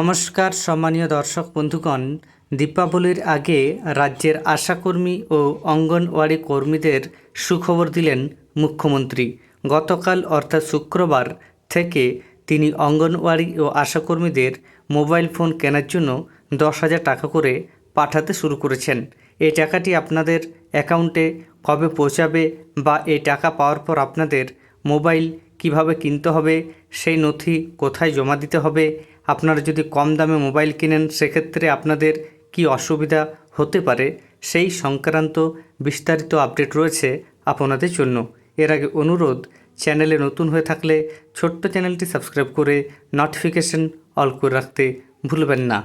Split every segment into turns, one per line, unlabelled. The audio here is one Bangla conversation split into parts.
নমস্কার, সম্মানীয় দর্শক বন্ধুগণ। দীপাবলির আগে রাজ্যের আশাকর্মী ও অঙ্গনওয়াড়ি কর্মীদের সুখবর দিলেন মুখ্যমন্ত্রী। গতকাল, অর্থাৎ শুক্রবার থেকে তিনি অঙ্গনওয়াড়ি ও আশাকর্মীদের মোবাইল ফোন কেনার জন্য দশ হাজার টাকা করে পাঠাতে শুরু করেছেন। এই টাকাটি আপনাদের অ্যাকাউন্টে কবে পৌঁছাবে বা এই টাকা পাওয়ার পর আপনাদের মোবাইল কীভাবে কিনতে হবে, সেই নথি কোথায় জমা দিতে হবে আপনারা যদি কম দামে মোবাইল কিনেন, সেক্ষেত্রে আপনাদের কি অসুবিধা হতে পারে? সেই সংক্রান্ত বিস্তারিত আপডেট রয়েছে আপনাদের জন্য। এর আগে অনুরোধ, চ্যানেলে নতুন হয়ে থাকলে ছোট্ট চ্যানেলটি সাবস্ক্রাইব করে নোটিফিকেশন অল করে রাখতে ভুলবেন না।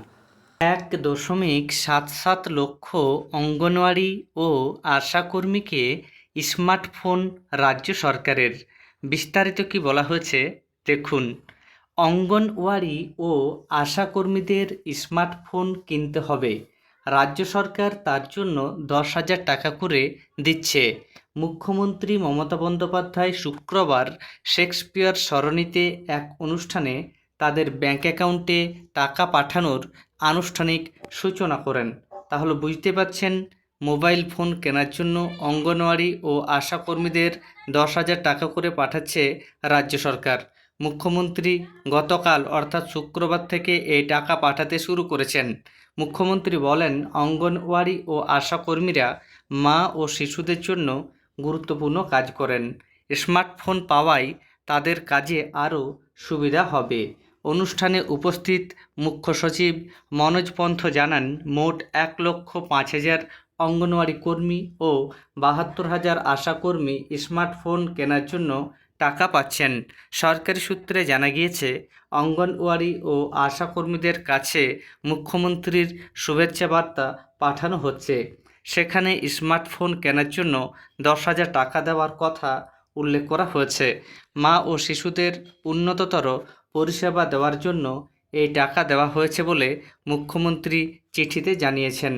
এক দশমিক সাত সাত লক্ষ অঙ্গনওয়াড়ি ও আশাকর্মীকে স্মার্টফোন রাজ্য সরকারের। বিস্তারিত কি বলা হয়েছে? দেখুন। অঙ্গনওয়াড়ি ও আশাকর্মীদের স্মার্টফোন কিনতে হবে। রাজ্য সরকার তার জন্য দশ হাজার টাকা করে দিচ্ছে। মুখ্যমন্ত্রী মমতা বন্দ্যোপাধ্যায় শুক্রবার শেক্সপিয়ার সরণিতে এক অনুষ্ঠানে তাদের ব্যাংক অ্যাকাউন্টে টাকা পাঠানোর আনুষ্ঠানিক সূচনা করেন। তাহলে বুঝতে পারছেন, মোবাইল ফোন কেনার জন্য অঙ্গনওয়াড়ি ও আশাকর্মীদের দশ হাজার টাকা করে পাঠাচ্ছে রাজ্য সরকার। মুখ্যমন্ত্রী গতকাল, অর্থাৎ শুক্রবার থেকে এই টাকা পাঠাতে শুরু করেছেন। মুখ্যমন্ত্রী বলেন, অঙ্গনওয়াড়ি ও আশাকর্মীরা মা ও শিশুদের জন্য গুরুত্বপূর্ণ কাজ করেন। স্মার্টফোন পাওয়ায় তাদের কাজে আরও সুবিধা হবে। অনুষ্ঠানে উপস্থিত মুখ্য সচিব মনোজ পন্থ জানান, মোট এক লক্ষ পাঁচ হাজার অঙ্গনওয়াড়ি কর্মী ও বাহাত্তর হাজার আশাকর্মী স্মার্টফোন কেনার জন্য টাকা পাচ্ছেন। সরকারি সূত্রে জানা গিয়েছে, অঙ্গনওয়াড়ি ও আশাকর্মীদের কাছে মুখ্যমন্ত্রীর শুভেচ্ছা বার্তা পাঠানো হচ্ছে। সেখানে স্মার্টফোন কেনার জন্য দশ হাজার টাকা দেওয়ার কথা উল্লেখ করা হয়েছে। মা ও শিশুদের উন্নততর পরিষেবা দেওয়ার জন্য এই টাকা দেওয়া হয়েছে বলে মুখ্যমন্ত্রী চিঠিতে জানিয়েছেন।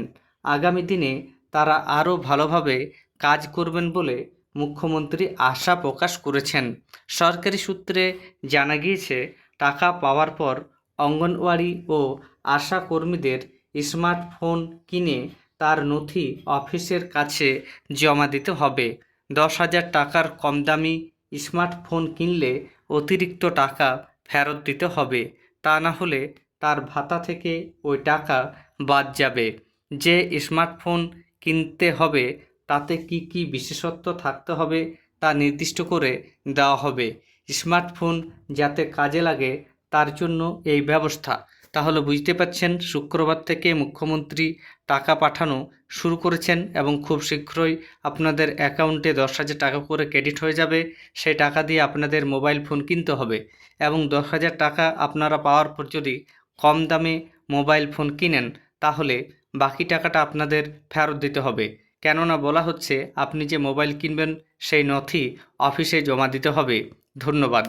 আগামী দিনে তারা আরও ভালোভাবে কাজ করবেন বলে মুখ্যমন্ত্রী আশা প্রকাশ করেছেন। সরকারি সূত্রে জানা গিয়েছে, টাকা পাওয়ার পর অঙ্গনওয়াড়ি ও আশা কর্মীদের স্মার্টফোন কিনে তার নথি অফিসের কাছে জমা দিতে হবে। দশ হাজার টাকার কম দামি স্মার্টফোন কিনলে অতিরিক্ত টাকা ফেরত দিতে হবে। তা না হলে তার ভাতা থেকে ওই টাকা বাদ যাবে। যে স্মার্টফোন কিনতে হবে তাতে কি কি বিশেষত্ব থাকতে হবে তা নির্দিষ্ট করে দেওয়া হবে। স্মার্টফোন যাতে কাজে লাগে, তার জন্য এই ব্যবস্থা। তাহলে বুঝতে পাচ্ছেন শুক্রবার থেকে মুখ্যমন্ত্রী টাকা পাঠানো শুরু করেছেন এবং খুব শীঘ্রই আপনাদের অ্যাকাউন্টে দশ হাজার টাকা করে ক্রেডিট হয়ে যাবে। সেই টাকা দিয়ে আপনাদের মোবাইল ফোন কিনতে হবে এবং দশ হাজার টাকা আপনারা পাওয়ার পর যদি কম দামে মোবাইল ফোন কিনেন, তাহলে বাকি টাকাটা আপনাদের ফেরত দিতে হবে। কেননা বলা হচ্ছে আপনি যে মোবাইল কিনবেন সেই নথি অফিসে জমা দিতে হবে। ধন্যবাদ।